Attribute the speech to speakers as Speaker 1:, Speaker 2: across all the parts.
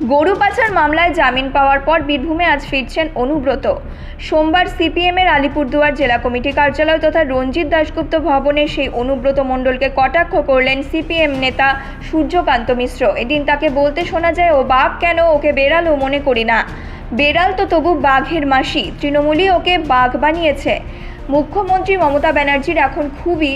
Speaker 1: গরু পাচার মামলায় জামিন পাওয়ার পর বীরভূমে আজ ফিরছেন অনুব্রত। সোমবার সিপিএমের আলিপুরদুয়ার জেলা কমিটি কার্যালয় তথা রঞ্জিত দাশগুপ্ত ভবনে সেই অনুব্রত মণ্ডলকে কটাক্ষ করলেন সিপিএম নেতা সূর্যকান্ত মিশ্র। এদিন তাকে বলতে শোনা যায়, ও বাঘ কেন ওকে বেড়ালও মনে করি না। বেড়াল তো তবু বাঘের মাসি। তৃণমূলই ওকে বাঘ বানিয়েছে। মুখ্যমন্ত্রী মমতা ব্যানার্জির এখন খুবই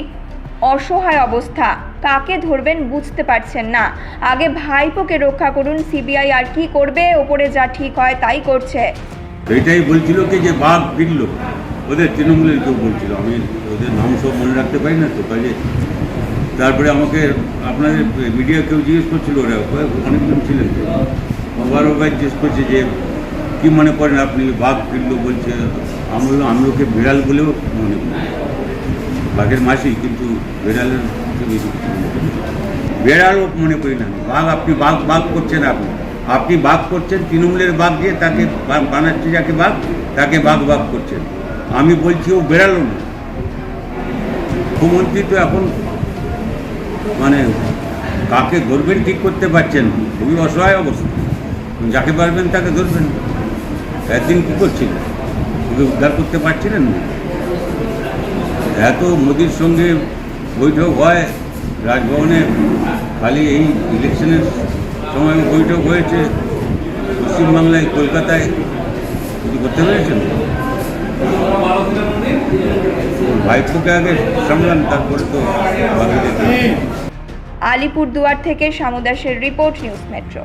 Speaker 1: অসহায় অবস্থা। কাকে ধরবেন বুঝতে পারছেন না। আগে ভাইপোকে রক্ষা করুন, সিবিআই আর কি করবে? ওপরে যা ঠিক হয় তাই করছে।
Speaker 2: এটাই বলছিল কি যে বাঘ ফিরল। ওদের তৃণমূলের কেউ বলছিল। আমি ওদের নাম সব মনে রাখতে পারি না তো কাজে তারপরে আমাকে আপনাদের মিডিয়া কেউ জিজ্ঞেস করছিল ওরা অনেকজন ছিলেন। আবার ওবার জিজ্ঞেস করছে যে, কি মনে করেন আপনি? বাঘ ফিরল বলছে আমি আমি ওকে বিড়াল বলেও মনে করি বাঘের মাসি, কিন্তু বিড়ালের কিছু মনে করি না। বাঘ আপনি বাঘ বাঘ করছেন আপনি। আপনি বাঘ করছেন, তৃণমূলের বাঘ দিয়ে তাকে বানাচ্ছে যাকে বাঘ, তাকে বাঘ বাঘ করছেন। আমি বলছি ও বেড়ালো না। মুখ্যমন্ত্রী তো এখন মানে কাকে ধরবেন ঠিক করতে পারছেন খুবই অসহায় অবস্থা। যাকে পারবেন তাকে ধরবেন একদিন কী করছিলেন? উদ্ধার করতে পারছিলেন না? এত মোদির সঙ্গে বৈঠক হয়, রাজভবনে খালি এই ইলেকশনের সময় বৈঠক হয়েছে, পশ্চিমবাংলায়, কলকাতায়, কিছু করতে পেরেছেন? ভাইপোকে আগে সামলান, তারপরে তো
Speaker 1: আলিপুরদুয়ার থেকে সামুদাসের রিপোর্ট, নিউজ মেট্রো।